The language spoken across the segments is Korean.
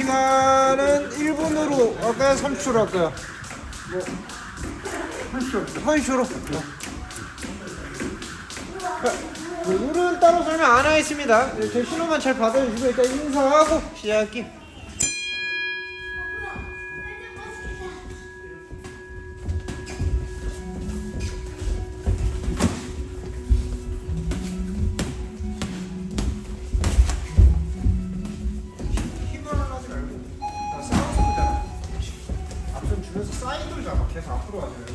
시간은 1분으로 할까요? 30초로 할까요? 뭐, 한시로. 어. 자, 룰은 따로 설명 안 하겠습니다. 네, 제 신호만 잘 받아주시고 일단 인사하고 시작할게요. 사이드를 잡아. 계속 앞으로 가줘요.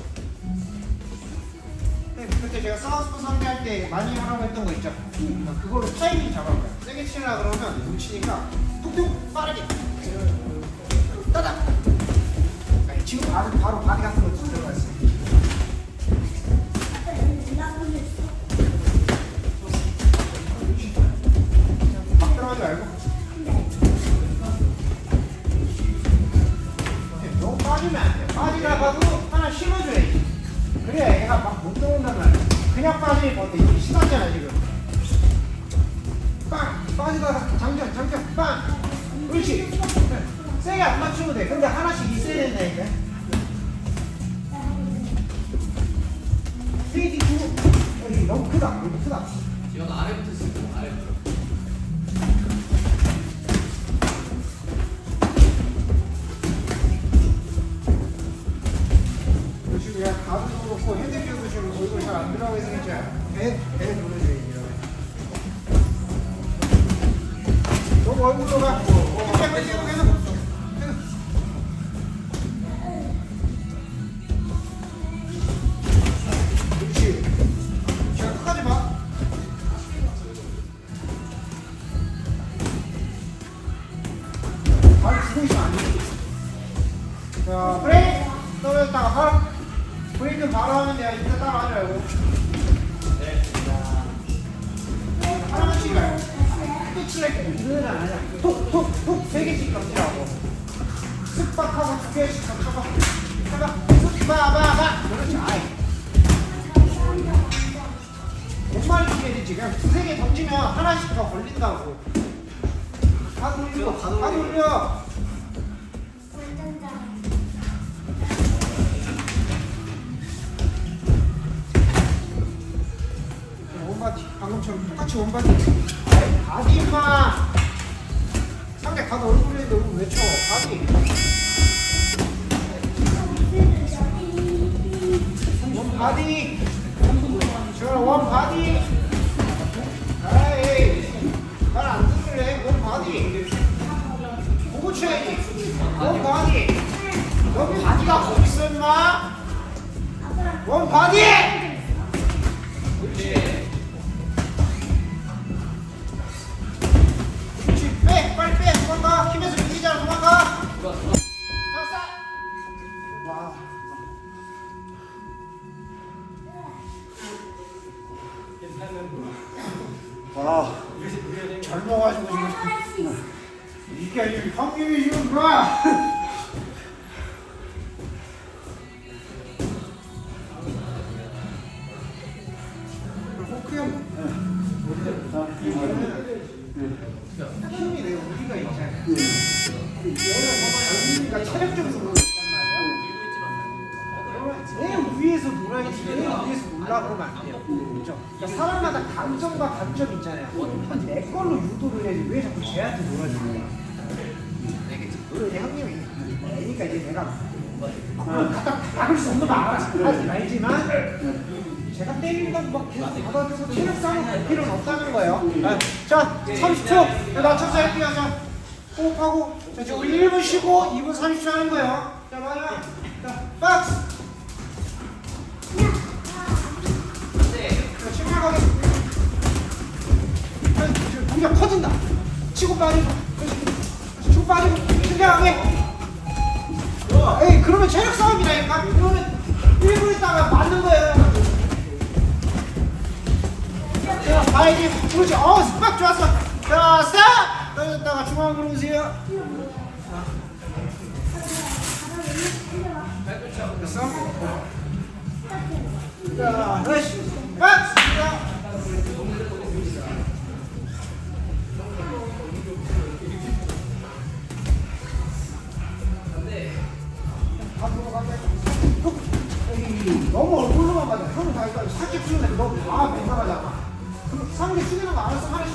네, 그때 제가 사우스포 상대할 때 많이 하라고 했던 거 있죠? 그거로 타이밍 잡아봐요. 세게 치려 그러면 못 치니까 툭툭 빠르게. 따닥. 아니, 지금 바로 바로 바디 같은 거 빠지면 안 돼. 빠지다가도 하나 심어줘야지. 그래야 얘가 막 못 들어온단 말이야. 그냥 빠지니까 어때? 이게 심하잖아, 지금. 빵! 빠지다가 장전, 장전, 빵! 그렇지. 세게 안 맞추면 돼. 근데 하나씩 있어야 된다니까. 페이지 너무 크다. 너무 크다. 지금 아래부터 쓰고 아래부터. 얼굴로. 자, 브레이크! 떨어졌다가 브레이크 바로 하면 돼요. 개씩 던지라고. 습박하고 두 개씩 던져봐. 해봐. 습박바바. 그렇지. 아이. 몇 마리 치게 되지? 그냥 두세 개 던지면 하나씩 더 걸린다고. 다 돌려. 다 돌려. 방금처럼 똑같이 원바디 바디 임마 가도 얼굴에 너무 외쳐? 바디 원바디. 저 원 바디. 아이 말안 듣길래. 원 바디. 보고 쳐야지. 원 바디. 너 바디가 거기 있어 임마? 원 바디 젊어가지고 지금 이게 지금 형님이 지금 뭐야? 호크 형 힘이 내 우리가 있잖아. 얘는 그러니까 체력적으로 놀라 그러면 안 돼요. 그죠? 그러니까 사람마다 강점과 단점이 있잖아요. 내 걸로 유도를 해야지 왜 자꾸 쟤한테 놀아주는 거야? 내 형님이 애니까 이제 내가 앞으로 갖다 박을 수 없는 거 알아. 알지만 제가 때린다고 막 계속 받아주고 체력 싸움 갈 필요는 없다는 거예요. 자, 30초 낮춰서 할게요. 자, 호흡하고 자, 지금 우리 1분 쉬고 2분 30초 하는 거예요. 자, 마지막. 자, 박스. 치고 빠지고. 치고 빠지고. 침착하게. 에이, 그러면 체력 싸움이라니까. 이거는 1분 있다가 맞는 거예요. 자, 봐야지. 그렇지. 어, 스팍 좋았어. 자, 스탑! 떨어졌다가 중앙으로 오세요. 됐어? 자, 다시. 우리 쓰는 거 알아서 하나씩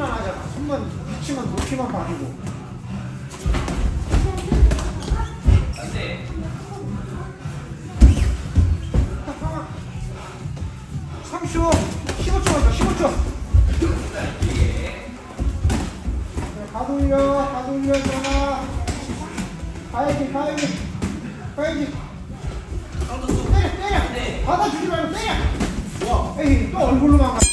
손만 하잖아. 손만 위치만 높이만 봐주고. 안돼. 삼십 15초 맞아. 15초. 다 돌려, 다 돌려, 전화. 가야지, 가야지, 가야지. 때려, 때려. 받아주지 말고 때려. 와, 에이, 또 얼굴로만 가.